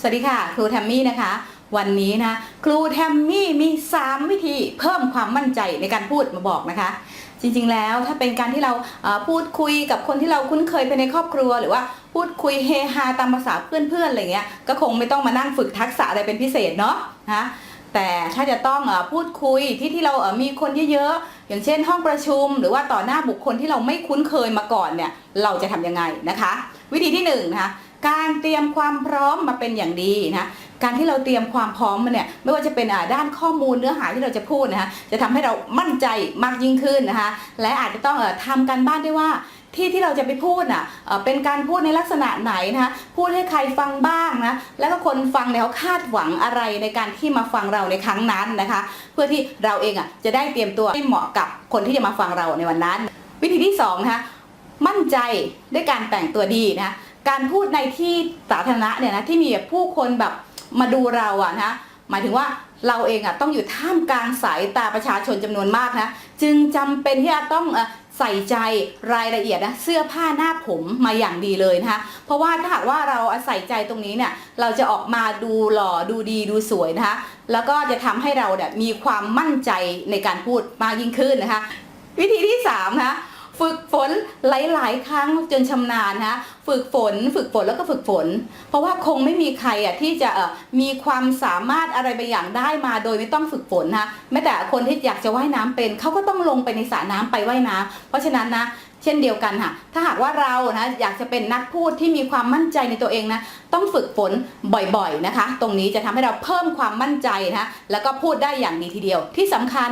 สวัสดีค่ะ ครูแทมมี่นะคะ วันนี้นะ ครูแทมมี่มี 3 วิธีเพิ่มความมั่นใจในการพูดมาบอกนะคะ จริงๆแล้วถ้าเป็นการที่เราพูดคุยกับคนที่เราคุ้นเคยภายในครอบครัว หรือว่าพูดคุยเฮฮาตามภาษาเพื่อนๆอะไรเงี้ยก็คงไม่ต้องมานั่งฝึกทักษะอะไรเป็นพิเศษเนาะนะแต่ถ้าจะต้องพูดคุยที่ที่เราเอ่อมีคนเยอะๆ อย่างเช่นห้องประชุม หรือว่าต่อหน้าบุคคลที่เราไม่คุ้นเคยมาก่อนเนี่ยเราจะทำยังไงนะคะ วิธีที่หนึ่งนะคะ การเตรียมความพร้อมมาเป็นอย่างดีนะการที่เราเตรียมความพร้อมมาเนี่ยไม่ว่าจะเป็นด้านข้อมูลเนื้อหาที่เราจะพูดนะคะจะทำให้เรามั่นใจมากยิ่งขึ้นนะคะและอาจจะต้องเอ่อทำการบ้านด้วยว่าที่ที่เราจะไปพูดน่ะเอ่อเป็นการพูดในลักษณะไหนนะคะพูดให้ใครฟังบ้างนะแล้วก็คนฟังเนี่ยเขาคาดหวังอะไรในการที่มาฟังเราในครั้งนั้นนะคะ เพื่อที่เราเองอะจะได้เตรียมตัวให้เหมาะกับคนที่จะมาฟังเราในวันนั้น วิธีที่สองนะคะมั่นใจด้วยการแต่งตัวดีนะคะ การพูดในที่สาธารณะเนี่ยนะที่มีแบบผู้คนแบบมาดูเราอะนะหมายถึงว่าเราเองอะต้องอยู่ท่ามกลางสายตาประชาชนจำนวนมากนะจึงจำเป็นที่จะต้องอใส่ใจรายละเอียดนะเสื้อผ้าหน้าผมมาอย่างดีเลยนะคะเพราะว่าถ้าหากว่าเราใส่ใจตรงนี้เนี่ยเราจะออกมาดูหล่อดูดีดูสวยนะคะแล้วก็จะทำให้เราเนี่ยมีความมั่นใจในการพูดมากยิ่งขึ้นนะคะวิธีที่3นะคะ ฝึกฝนหลาย ๆ ครั้งจนชำนาญนะฝึกฝน ฝึกฝนแล้วก็ฝึกฝน เพราะว่าคงไม่มีใครอะที่จะมีความสามารถอะไรบางอย่างได้มาโดยไม่ต้องฝึกฝนนะแม้แต่คนที่อยากจะว่ายน้ำเป็นเขาก็ต้องลงไปในสระน้ำไปว่ายน้ำเพราะฉะนั้นนะ ช่นเดียวกันค่ะ ถ้าหากว่าเรานะอยากจะเป็นนักพูดที่มีความมั่นใจในตัวเองนะ ต้องฝึกฝนบ่อยๆนะคะ ตรงนี้จะทำให้เราเพิ่มความมั่นใจนะ แล้วก็พูดได้อย่างดีทีเดียว ที่สำคัญ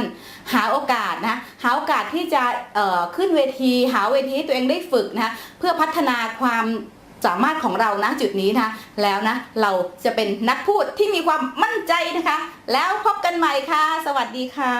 หาโอกาสนะ หาโอกาสที่จะเอ่อขึ้นเวที หาเวทีให้ตัวเองได้ฝึกนะ เพื่อพัฒนาความสามารถของเรานะจุดนี้นะแล้วนะ เราจะเป็นนักพูดที่มีความมั่นใจนะคะ แล้วพบกันใหม่ค่ะ สวัสดีค่ะ